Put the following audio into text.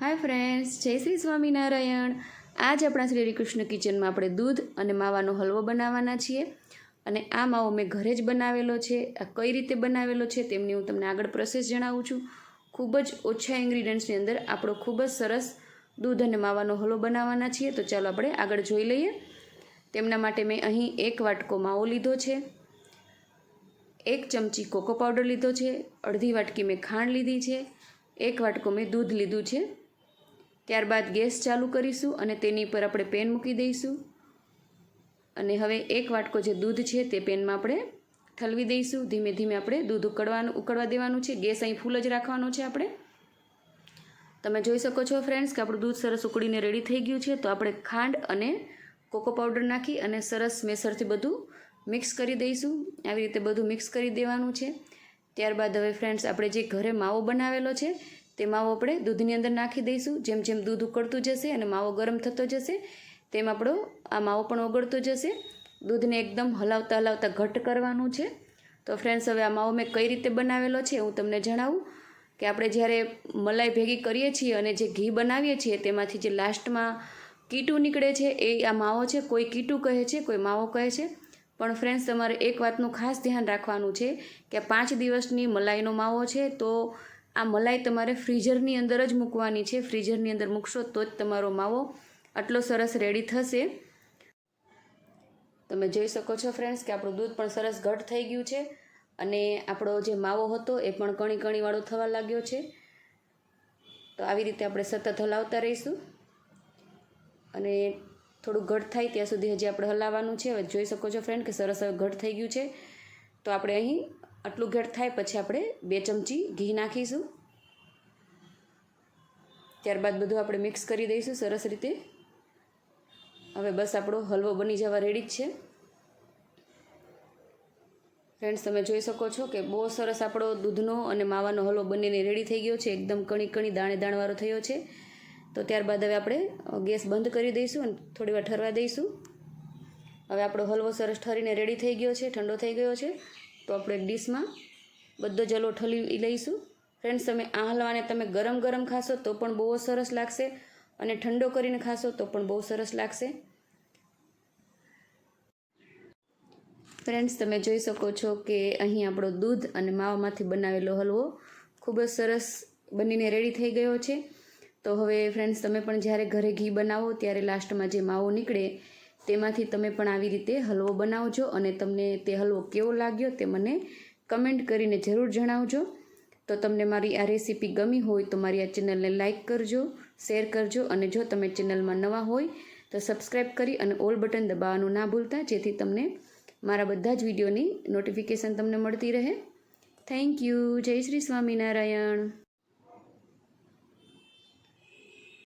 Hi friends, જય શ્રી સ્વામિનારાયણ. આજ આપણા શ્રી કૃષ્ણ કિચનમાં આપણે દૂધ અને માવાનો હલવો બનાવવાના છીએ અને આ માવો મેં ઘરે જ બનાવેલો છે. આ કઈ રીતે બનાવેલો છે તેમની હું તમને આગળ પ્રોસેસ જણાવું છું. ખૂબ જ ઓછા ઇન્ગ્રીડિયન્ટ્સની અંદર આપણો ખૂબ જ સરસ દૂધ અને માવાનો હલવો બનાવવાના છીએ. તો ચાલો આપણે આગળ જોઈ લઈએ. તેમના માટે મેં અહીં એક વાટકો માવો લીધો છે. એક ચમચી કોકો પાવડર લીધો છે. અડધી વાટકી મેં ખાંડ લીધી છે. એક વાટકો મેં દૂધ લીધું છે. ત્યારબાદ ગેસ ચાલુ કરીશું અને તેની પર આપણે પેન મૂકી દઈશું. અને હવે એક વાટકો જે દૂધ છે તે પેનમાં આપણે ઠલવી દઈશું. ધીમે ધીમે આપણે દૂધ ઉકળવાનું, ઉકળવા દેવાનું છે. ગેસ અહીં ફૂલ જ રાખવાનો છે આપણે. તમે જોઈ શકો છો ફ્રેન્ડ્સ કે આપણું દૂધ સરસ ઉકળીને રેડી થઈ ગયું છે. તો આપણે ખાંડ અને કોકો પાવડર નાખી અને સરસ મેસરથી બધું મિક્સ કરી દઈશું. આવી રીતે બધું મિક્સ કરી દેવાનું છે. ત્યારબાદ હવે ફ્રેન્ડ્સ આપણે જે ઘરે માવો બનાવેલો છે તે માવો આપણે દૂધની અંદર નાખી દઈશું. જેમ જેમ દૂધ ઉકળતું જશે અને માવો ગરમ થતો જશે, તેમ આપણો આ માવો પણ ઓગળતો જશે. દૂધને એકદમ હલાવતા હલાવતા ઘટ કરવાનું છે. તો ફ્રેન્ડ્સ હવે આ માવો મેં કઈ રીતે બનાવેલો છે હું તમને જણાવું કે આપણે જ્યારે મલાઈ ભેગી કરીએ છીએ અને જે ઘી બનાવીએ છીએ, તેમાંથી જે લાસ્ટમાં કીટું નીકળે છે, એ આ માવો છે. કોઈ કીટું કહે છે, કોઈ માવો કહે છે. પણ ફ્રેન્ડ્સ તમારે એક વાતનું ખાસ ધ્યાન રાખવાનું છે કે પાંચ દિવસની મલાઈનો માવો છે, તો આ મલાઈ તમારે ફ્રીઝરની અંદર જ મૂકવાની છે. ફ્રીઝરની અંદર મૂકશો તો જ તમારો માવો આટલો સરસ રેડી થશે. તમે જોઈ શકો છો ફ્રેન્ડ્સ કે આપણું દૂધ પણ સરસ ઘટ થઈ ગયું છે અને આપણો જે માવો હતો એ પણ કણી કણીવાળો થવા લાગ્યો છે. તો આવી રીતે આપણે સતત હલાવતા રહીશું. અને થોડું ઘટ થાય ત્યાં સુધી હજી આપણે હલાવવાનું છે. જોઈ શકો છો ફ્રેન્ડ કે સરસ ઘટ થઈ ગયું છે. તો આપણે અહીં આટલું ઘટ થાય પછી આપણે બે ચમચી ઘી નાખીશું. ત્યારબાદ બધું આપણે મિક્સ કરી દઈશું સરસ રીતે. હવે બસ આપણો હલવો બની જવા રેડી જ છે. ફ્રેન્ડ્સ, તમે જોઈ શકો છો કે બહુ સરસ આપણો દૂધનો અને માવાનો હલવો બનીને રેડી થઈ ગયો છે. એકદમ કણી કણી દાણે દાણવાળો થયો છે. તો ત્યારબાદ હવે આપણે ગેસ બંધ કરી દઈશું અને થોડી વાર ઠરવા દઈશું. હવે આપણો હલવો સરસ ઠરીને રેડી થઈ ગયો છે, ઠંડો થઈ ગયો છે. તો આપણે ડીશમાં બધો જલો ઠલી લઈશું. ફ્રેન્ડ્સ, તમે આ હલવાને તમે ગરમ ગરમ ખાશો તો પણ બહુ સરસ લાગશે અને ઠંડો કરીને ખાશો તો પણ બહુ સરસ લાગશે. ફ્રેન્ડ્સ, તમે જોઈ શકો છો કે અહીં આપણો દૂધ અને માવામાંથી બનાવેલો હલવો ખૂબ જ સરસ બનીને રેડી થઈ ગયો છે. તો હવે ફ્રેન્ડ્સ, તમે પણ જ્યારે ઘરે ઘી બનાવો ત્યારે લાસ્ટમાં જે માવો નીકળે તેમાંથી તમે પણ આવી રીતે હલવો બનાવજો અને તમને તે હલવો કેવો લાગ્યો તે મને કમેન્ટ કરીને જરૂર જણાવજો. તો તમને મારી આ રેસીપી ગમી હોય તો મારી આ ચેનલને લાઇક કરજો, શેર કરજો અને જો તમે ચેનલમાં નવા હોય તો સબસ્ક્રાઈબ કરી અને ઓલ બટન દબાવવાનું ના ભૂલતા, જેથી તમને મારા બધા જ વિડીયોની નોટિફિકેશન તમને મળતી રહે. Thank you. જય શ્રી સ્વામિનારાયણ.